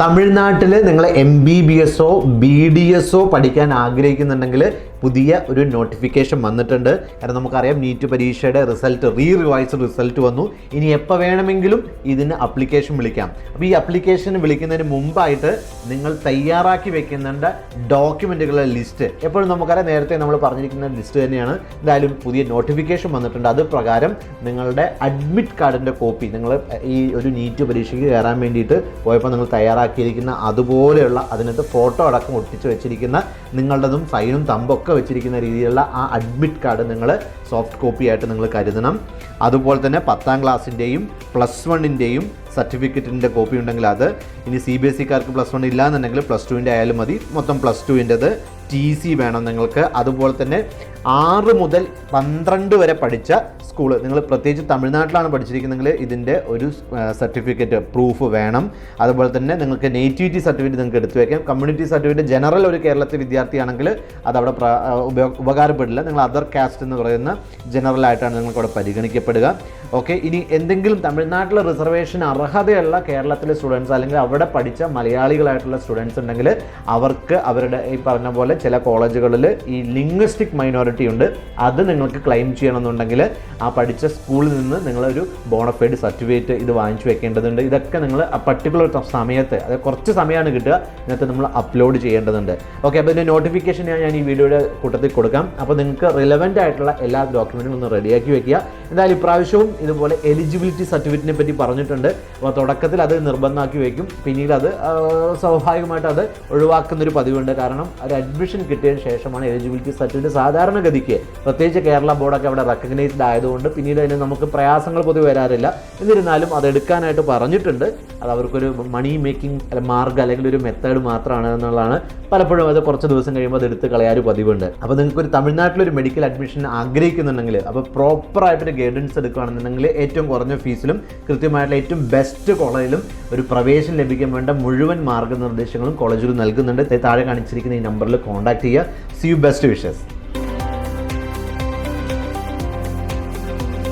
തമിഴ്നാട്ടിൽ നിങ്ങൾ M B B എസോ ബി ഡി എസോ പഠിക്കാൻ ആഗ്രഹിക്കുന്നുണ്ടെങ്കിൽ പുതിയ ഒരു നോട്ടിഫിക്കേഷൻ വന്നിട്ടുണ്ട്. കാരണം നമുക്കറിയാം നീറ്റ് പരീക്ഷയുടെ റിസൾട്ട് റീ റിവൈസ് റിസൾട്ട് വന്നു. ഇനി എപ്പോൾ വേണമെങ്കിലും ഇതിന് അപ്ലിക്കേഷൻ വിളിക്കാം. അപ്പോൾ ഈ അപ്ലിക്കേഷൻ വിളിക്കുന്നതിന് മുമ്പായിട്ട് നിങ്ങൾ തയ്യാറാക്കി വെക്കുന്നുണ്ട് ഡോക്യുമെന്റുകളുടെ ലിസ്റ്റ് എപ്പോഴും നമുക്കറിയാം നേരത്തെ നമ്മൾ പറഞ്ഞിരിക്കുന്ന ലിസ്റ്റ് തന്നെയാണ്. എന്തായാലും പുതിയ നോട്ടിഫിക്കേഷൻ വന്നിട്ടുണ്ട്. അത് പ്രകാരം നിങ്ങളുടെ അഡ്മിറ്റ് കാർഡിന്റെ കോപ്പി നിങ്ങൾ ഈ ഒരു നീറ്റ് പരീക്ഷയ്ക്ക് കയറാൻ വേണ്ടിയിട്ട് പോയപ്പോൾ നിങ്ങൾ തയ്യാറാക്കിയിരിക്കുന്ന അതുപോലെയുള്ള അതിനകത്ത് ഫോട്ടോ അടക്കം ഒട്ടിച്ച് വെച്ചിരിക്കുന്ന നിങ്ങളുടേതും സൈനും തമ്പൊക്കെ വെച്ചിരിക്കുന്ന രീതിയിലുള്ള ആ അഡ്മിറ്റ് കാർഡ് നിങ്ങൾ സോഫ്റ്റ് കോപ്പി ആയിട്ട് നിങ്ങൾ കരുതണം. അതുപോലെ തന്നെ പത്താം ക്ലാസ്സിന്റെയും പ്ലസ് വണ്ണിന്റെയും സർട്ടിഫിക്കറ്റിന്റെ കോപ്പി ഉണ്ടെങ്കിൽ അത് ഇനി സി ബി എസ് സിക്കാർക്ക് പ്ലസ് വൺ ഇല്ലാന്നുണ്ടെങ്കിൽ പ്ലസ് ടുവിന്റെ ആയാലും മതി. മൊത്തം പ്ലസ് ടുവിന്റെത് ടി സി വേണം നിങ്ങൾക്ക്. അതുപോലെ തന്നെ ആറ് മുതൽ പന്ത്രണ്ട് വരെ പഠിച്ച സ്കൂൾ നിങ്ങൾ പ്രത്യേകിച്ച് തമിഴ്നാട്ടിലാണ് പഠിച്ചിരിക്കുന്നതെങ്കിൽ ഇതിന്റെ ഒരു സർട്ടിഫിക്കറ്റ് പ്രൂഫ് വേണം. അതുപോലെ തന്നെ നിങ്ങൾക്ക് നേറ്റിവിറ്റി സർട്ടിഫിക്കറ്റ് നിങ്ങൾക്ക് എടുത്തു വയ്ക്കാം കമ്മ്യൂണിറ്റി സർട്ടിഫിക്കറ്റ് ജനറൽ ഒരു കേരളത്തിൽ വിദ്യാർത്ഥിയാണെങ്കിൽ അതവിടെ ഉപകാരപ്പെടില്ല. നിങ്ങൾ അതർ കാസ്റ്റ് എന്ന് പറയുന്ന ജനറൽ ആയിട്ടാണ് നിങ്ങൾക്ക് അവിടെ പരിഗണിക്കപ്പെടുക. ഓക്കെ ഇനി എന്തെങ്കിലും തമിഴ്നാട്ടിലെ റിസർവേഷൻ അർഹതയുള്ള കേരളത്തിലെ സ്റ്റുഡൻസ് അല്ലെങ്കിൽ അവിടെ പഠിച്ച മലയാളികളായിട്ടുള്ള സ്റ്റുഡൻസ് ഉണ്ടെങ്കിൽ അവർക്ക് അവരുടെ ഈ പറഞ്ഞ പോലെ ചില കോളേജുകളിൽ ഈ ലിംഗ്വിസ്റ്റിക് മൈനോറിറ്റി ഉണ്ട്. അത് നിങ്ങൾക്ക് ക്ലെയിം ചെയ്യണമെന്നുണ്ടെങ്കിൽ ആ പഠിച്ച സ്കൂളിൽ നിന്ന് നിങ്ങളൊരു ബോണഫൈഡ് സർട്ടിഫിക്കറ്റ് ഇത് വാങ്ങിച്ചു വെക്കേണ്ടതുണ്ട്. ഇതൊക്കെ നിങ്ങൾ ആ പർട്ടിക്കുലർ സമയത്ത് അത് കുറച്ച് സമയമാണ് കിട്ടുക ഇതിനകത്ത് നമ്മൾ അപ്ലോഡ് ചെയ്യേണ്ടതുണ്ട്. ഓക്കെ അപ്പോൾ ഇതിന്റെ നോട്ടിഫിക്കേഷൻ ഞാൻ ഈ വീഡിയോയുടെ കൂട്ടത്തിൽ കൊടുക്കാം. അപ്പോൾ നിങ്ങൾക്ക് റിലവന്റ് ആയിട്ടുള്ള എല്ലാ ഡോക്യുമെന്റും ഒന്ന് റെഡിയാക്കി വെക്കുക. എന്തായാലും ഇപ്രാവശ്യവും ഇതുപോലെ എലിജിബിലിറ്റി സർട്ടിഫിക്കറ്റിനെ പറ്റി പറഞ്ഞിട്ടുണ്ട്. അപ്പോൾ തുടക്കത്തിൽ അത് നിർബന്ധമാക്കി വയ്ക്കും പിന്നീട് അത് സ്വാഭാവികമായിട്ട് അത് ഒഴിവാക്കുന്നൊരു പതിവുണ്ട്. കാരണം ഒരു അഡ്മിഷൻ കിട്ടിയതിന് ശേഷമാണ് എലിജിബിലിറ്റി സർട്ടിഫിക്കറ്റ് സാധാരണഗതിക്ക്. പ്രത്യേകിച്ച് കേരള ബോർഡൊക്കെ അവിടെ റെക്കഗ്നൈസ്ഡ് ആയതുകൊണ്ട് പിന്നീട് അതിന് നമുക്ക് പ്രയാസങ്ങൾ പൊതുവെ വരാറില്ല. എന്നിരുന്നാലും അത് എടുക്കാനായിട്ട് പറഞ്ഞിട്ടുണ്ട്. അത് അവർക്കൊരു മണി മേക്കിംഗ് മാർഗം അല്ലെങ്കിൽ ഒരു മെത്തേഡ് മാത്രമാണ് എന്നുള്ളതാണ് പലപ്പോഴും അത് കുറച്ച് ദിവസം കഴിയുമ്പോൾ അത് എടുത്ത് കളയാൻ പതിവുണ്ട്. അപ്പോൾ നിങ്ങൾക്ക് ഒരു തമിഴ്നാട്ടിലൊരു മെഡിക്കൽ അഡ്മിഷൻ ആഗ്രഹിക്കുന്നുണ്ടെങ്കിൽ അപ്പോൾ പ്രോപ്പറായിട്ടൊരു ഗൈഡൻസ് എടുക്കുകയാണെന്നുണ്ടെങ്കിൽ ഏറ്റവും കുറഞ്ഞ ഫീസിലും കൃത്യമായിട്ടുള്ള ഏറ്റവും ബെസ്റ്റ് കോളേജിലും ഒരു പ്രവേശനം ലഭിക്കാൻ വേണ്ട മുഴുവൻ മാർഗനിർദ്ദേശങ്ങളും കോളേജിൽ നൽകുന്നുണ്ട്. താഴെ കാണിച്ചിരിക്കുന്ന ഈ നമ്പറിൽ കോൺടാക്ട് ചെയ്യുക സി യു ബെസ്റ്റ് വിഷസ്